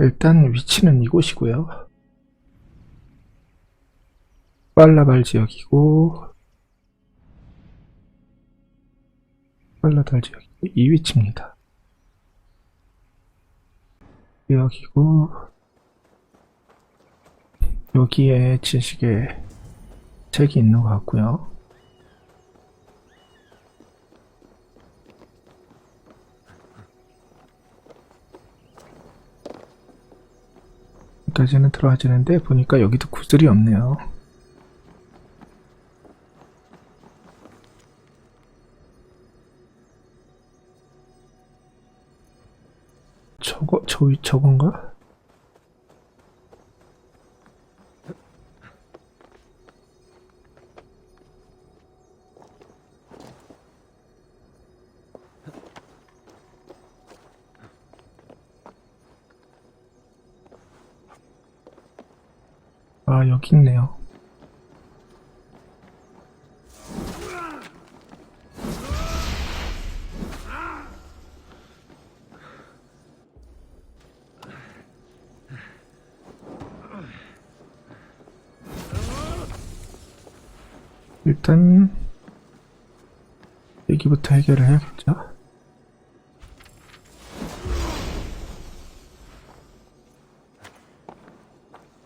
일단 위치는 이곳이고요. 빨라발 지역이고 빨라달 지역이고 이 위치입니다. 여기고 여기에 지식에 책이 있는 것 같고요. 여기까지는 들어가지는데 보니까 여기도 구슬이 없네요. 저거 저 저건가? 아 여기 있네요. 일단 여기부터 해결을 해야겠죠.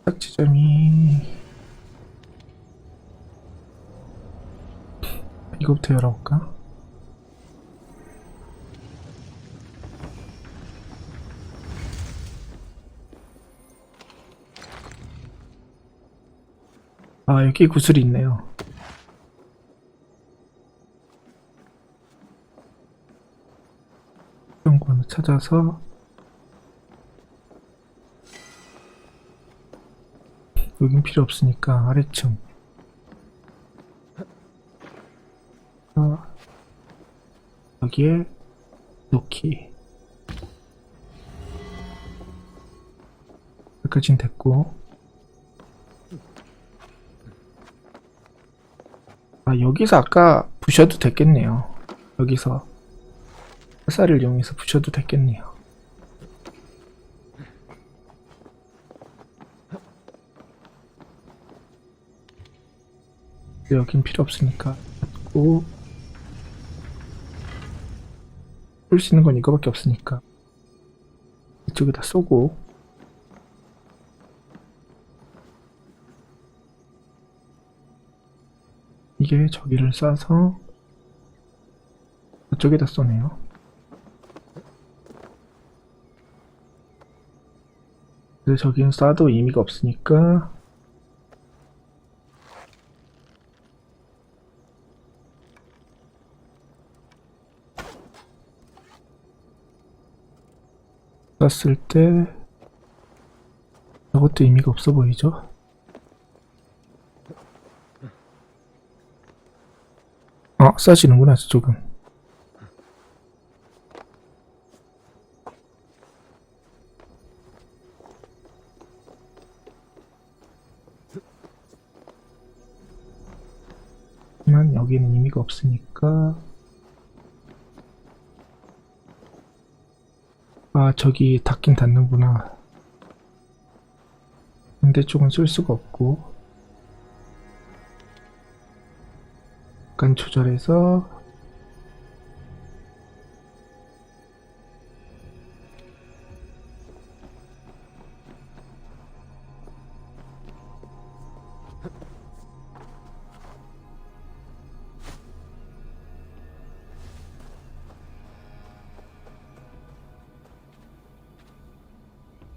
딱 지점이 이거부터 열어볼까? 아 여기 구슬이 있네요. 연구원을 찾아서 여긴 필요 없으니까 아래층 여기에 놓기. 여기까진 됐고. 아 여기서 아까 부셔도 됐겠네요. 여기서 햇살을 이용해서 부셔도 됐겠네요. 여긴 필요 없으니까 닫고 쏠 수 있는 건 이거밖에 없으니까. 이쪽에다 쏘고. 이게 저기를 쏴서 저쪽에다 쏘네요. 근데 저기는 쏴도 의미가 없으니까 쐈을 때 저것도 의미가 없어 보이죠? 어, 쏴지는구나 저쪽은 하지만 여기는 의미가 없으니까 아 저기 닿긴 닿는구나. 반대쪽은 쓸 수가 없고. 약간 조절해서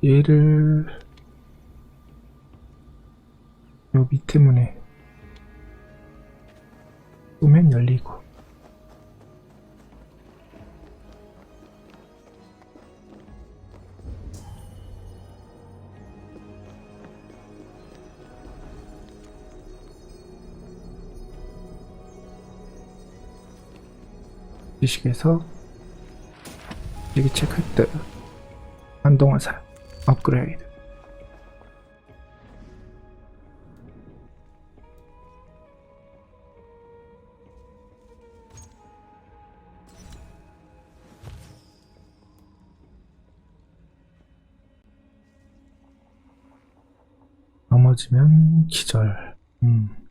얘를 요 밑에 문에 보면 열리고. 지식에서 여기 체크했다 한동화살 업그레이드. 넘어지면 기절. 음.